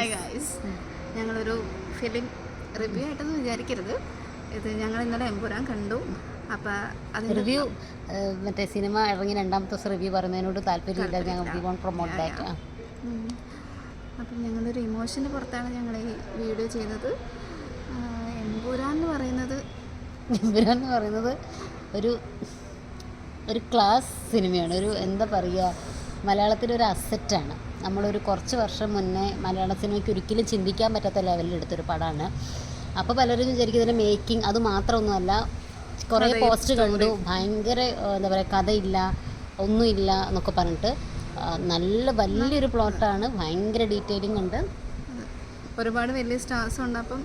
Hi guys ഞങ്ങളൊരു film review ആയിട്ടൊന്നും വിചാരിക്കരുത്. ഇത് ഞങ്ങൾ ഇന്നലെ എമ്പുരാൻ കണ്ടു. അപ്പം അതിന് റിവ്യൂ മറ്റേ സിനിമ ഇറങ്ങി രണ്ടാമത്തെ ദിവസം റിവ്യൂ പറയുന്നതിനോട് താല്പര്യമില്ല. ഞങ്ങൾ വി വോണ്ട് പ്രൊമോട്ട് ദാറ്റ്. അപ്പം ഞങ്ങളൊരു ഇമോഷന് പുറത്താണ് ഞങ്ങൾ ഈ വീഡിയോ ചെയ്തത് എമ്പുരാൻ എന്ന് പറയുന്നത് എമ്പുരാൻ എന്ന് പറയുന്നത് ഒരു ഒരു ക്ലാസ് സിനിമയാണ് ഒരു എന്താ പറയുക മലയാളത്തിലൊരു ഒരു അസറ്റാണ് നമ്മളൊരു കുറച്ച് വർഷം മുന്നേ മലയാള സിനിമയ്ക്ക് ഒരിക്കലും ചിന്തിക്കാൻ പറ്റാത്ത ലെവലിൽ എടുത്തൊരു പടമാണ്. അപ്പോൾ പലരും വിചാരിക്കും ഇതിന്റെ മേക്കിംഗ് അത് മാത്രമൊന്നുമല്ല. കുറേ പോസ്റ്റ് കണ്ടു. ഭയങ്കര എന്താ പറയുക കഥയില്ല ഒന്നുമില്ല എന്നൊക്കെ പറഞ്ഞിട്ട് നല്ല വലിയൊരു പ്ലോട്ടാണ്. ഭയങ്കര ഡീറ്റെയിലിംഗ് ഉണ്ട്. ഒരുപാട് വലിയ സ്റ്റാർസ് ഉണ്ട്. അപ്പം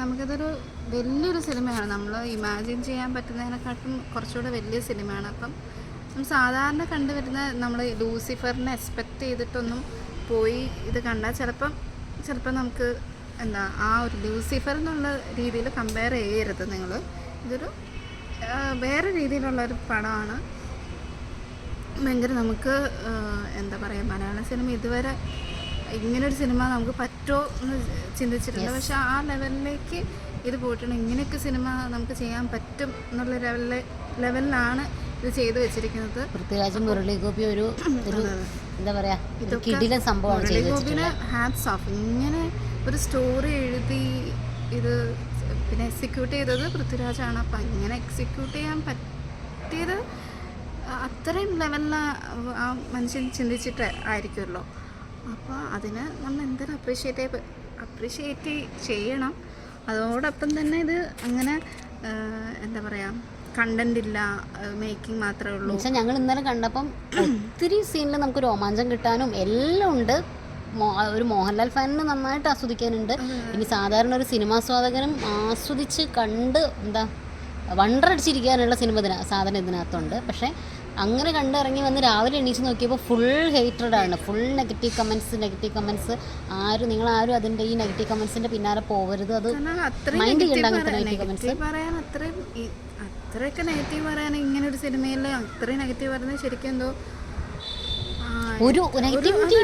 നമുക്കിതൊരു വലിയൊരു സിനിമയാണ്. നമ്മൾ ഇമാജിൻ ചെയ്യാൻ പറ്റുന്നതിനെക്കാട്ടും കുറച്ചുകൂടെ വലിയ സിനിമയാണ്. അപ്പം സാധാരണ കണ്ടുവരുന്ന നമ്മൾ ലൂസിഫറിനെ എക്സ്പെക്റ്റ് ചെയ്തിട്ടൊന്നും പോയി ഇത് കണ്ടാൽ ചിലപ്പം ചിലപ്പം നമുക്ക് എന്താ ആ ഒരു ലൂസിഫർ എന്നുള്ള രീതിയിൽ കമ്പയർ ചെയ്യരുത് നിങ്ങൾ ഇതൊരു വേറെ രീതിയിലുള്ള ഒരു പടമാണ്. ഭയങ്കര നമുക്ക് എന്താ പറയുക മലയാള സിനിമ ഇതുവരെ ഇങ്ങനൊരു സിനിമ നമുക്ക് പറ്റുമോ എന്ന് ചിന്തിച്ചിട്ടില്ല പക്ഷെ ആ ലെവലിലേക്ക് ഇത് പോയിട്ടുണ്ട്. ഇങ്ങനെയൊക്കെ സിനിമ നമുക്ക് ചെയ്യാൻ പറ്റും എന്നുള്ള ലെവലിൽ ലെവലിലാണ് ഇത് ചെയ്തു വെച്ചിരിക്കുന്നത്. പൃഥ്വിരാജും മുരളിഗോപി ഒരു ഒരു എന്താ പറയാ കിടിലൻ സംഭവമാണ് മുരളിഗോപിന് ഹാൻഡ്സ് ഹാറ്റ്സ് ഓഫ് ഇങ്ങനെ ഒരു സ്റ്റോറി എഴുതി ഇത് പിന്നെ എക്സിക്യൂട്ട് ചെയ്തത് പൃഥ്വിരാജാണ്. അപ്പം ഇങ്ങനെ എക്സിക്യൂട്ട് ചെയ്യാൻ പറ്റിയത് അത്രയും ലെവലിൽ ആ മനുഷ്യൻ ചിന്തിച്ചിട്ട് ആയിരിക്കുമല്ലോ. അപ്പോൾ അതിന് നമ്മൾ എന്തിനും അപ്രീഷിയേറ്റ് അപ്രീഷിയേറ്റ് ചെയ്യണം. അതോടൊപ്പം തന്നെ ഇത് അങ്ങനെ എന്താ പറയുക കണ്ടന്റ് ഇല്ല മേക്കിംഗ് മാത്രമേ ഉള്ളൂ. പക്ഷെ ഞങ്ങൾ ഇന്നലെ കണ്ടപ്പം ഒത്തിരി സീനിൽ നമുക്ക് രോമാഞ്ചം കിട്ടാനും എല്ലാം ഉണ്ട്. ഒരു മോഹൻലാൽ ഫാനിന് നന്നായിട്ട് ആസ്വദിക്കാനുണ്ട്. ഇനി സാധാരണ ഒരു സിനിമാസ്വാദകനും ആസ്വദിച്ച് കണ്ട് എന്താ വണ്ടറടിച്ചിരിക്കാനുള്ള സിനിമ ഇതിന സാധനം ഇതിനകത്തുണ്ട്. പക്ഷേ അങ്ങനെ കണ്ടിറങ്ങി വന്ന് രാവിലെ എണീച്ച് നോക്കിയപ്പോൾ ഫുൾ ഹെയ്റ്റഡ് ആണ്. Full negative comments negative comments ആരും നിങ്ങൾ ആരും അതിന്റെ ഈ നെഗറ്റീവ് കമൻസിന്റെ പിന്നാലെ പോകരുത് അത് മൈൻഡ് ചെയ്യണ്ട അങ്ങനത്തെ നെഗറ്റീവ് പറയാൻ അത്രയും ഈ- അത്രയൊക്കെ നെഗറ്റീവ് പറയാൻ ഇങ്ങനെ ഒരു സിനിമയിൽ അത്രയും നെഗറ്റീവ് പറയുന്നത് ശരിക്കും എന്തോ ഒരു നെഗറ്റിവിറ്റി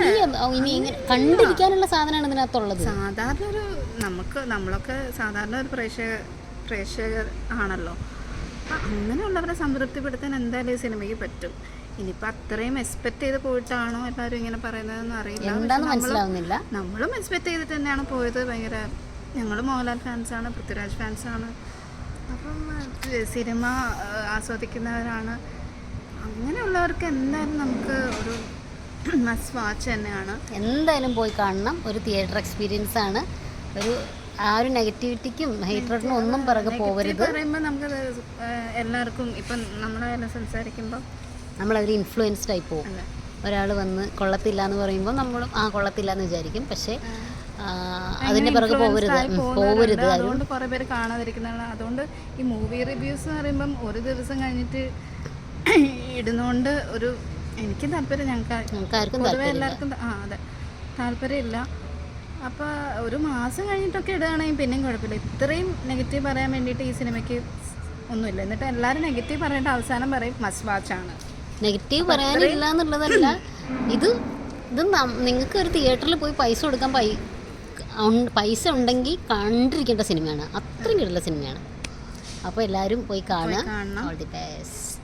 ഇനി കണ്ടിരിക്കാനുള്ള സാധനമാണ് ഇതിനകത്തുള്ളത്. സാധാരണ ഒരു നമുക്ക് നമ്മളൊക്കെ സാധാരണ ഒരു പ്രേക്ഷക പ്രേക്ഷകർ ആണല്ലോ. അങ്ങനെയുള്ളവരെ സംതൃപ്തിപ്പെടുത്താൻ എന്തായാലും ഈ സിനിമയ്ക്ക് പറ്റും. ഇനിയിപ്പോൾ അത്രയും എക്സ്പെക്ട് ചെയ്ത് പോയിട്ടാണോ എല്ലാവരും ഇങ്ങനെ പറയുന്നതെന്ന് അറിയില്ല. നമ്മളും എക്സ്പെക്ട് ചെയ്തിട്ട് തന്നെയാണ് പോയത്. ഭയങ്കര ഞങ്ങൾ മോഹൻലാൽ ഫാൻസാണ് പൃഥ്വിരാജ് ഫാൻസാണ് അപ്പം സിനിമ ആസ്വദിക്കുന്നവരാണ്. അങ്ങനെയുള്ളവർക്ക് എന്തായാലും നമുക്ക് ഒരു മസ്റ്റ് വാച്ച് തന്നെയാണ്. എന്തായാലും പോയി കാണണം. ഒരു തിയേറ്റർ എക്സ്പീരിയൻസ് ആണ്. ഒരു ആ ഒരു നെഗറ്റിവിറ്റിക്കും ഹേറ്ററിനും ഒന്നും പിറകെ പോകരുത് പറയുമ്പോൾ നമുക്ക് എല്ലാവർക്കും ഇപ്പം നമ്മളെല്ലാം സംസാരിക്കുമ്പോൾ നമ്മളതിൽ ഇൻഫ്ലുവൻസ്ഡ് ആയി പോകും ഒരാൾ വന്ന് കൊള്ളത്തില്ല എന്ന് പറയുമ്പോൾ നമ്മളും ആ കൊള്ളത്തില്ല എന്ന് വിചാരിക്കും. പക്ഷേ ആ, അതിന്റെ പിറകെ പോകരുത്. പോവരുത് പോകരുത്. അതുകൊണ്ട് കുറേ പേര് കാണാതിരിക്കുന്നതാണ്. അതുകൊണ്ട് ഈ മൂവി റിവ്യൂസ് എന്ന് പറയുമ്പം ഒരു ദിവസം കഴിഞ്ഞിട്ട് ഇടുന്നോണ്ട് ഒരു എനിക്ക് താല്പര്യം. ഞങ്ങൾക്ക് പൊതുവെ എല്ലാവർക്കും ആ അതെ. താല്പര്യമില്ല. അപ്പോൾ ഒരു മാസം കഴിഞ്ഞിട്ടൊക്കെ ഇടുകയാണെങ്കിൽ പിന്നെയും കുഴപ്പമില്ല. ഇത്രയും നെഗറ്റീവ് പറയാൻ വേണ്ടിയിട്ട് ഈ സിനിമയ്ക്ക് ഒന്നുമില്ല. എന്നിട്ട് എല്ലാവരും നെഗറ്റീവ് പറയേണ്ട അവസാനം പറയും മസ്റ്റ് വാച്ച് ആണ്. നെഗറ്റീവ് പറയാനില്ല എന്നുള്ളതല്ല ഇത് ഇത് നിങ്ങൾക്ക് ഒരു തിയേറ്ററിൽ പോയി പൈസ കൊടുക്കാൻ പൈസ ഉണ്ടെങ്കിൽ കണ്ടിരിക്കേണ്ട സിനിമയാണ്. അത്രയും കിട്ടുള്ള സിനിമയാണ്. അപ്പോൾ എല്ലാവരും പോയി കാണുക. All the best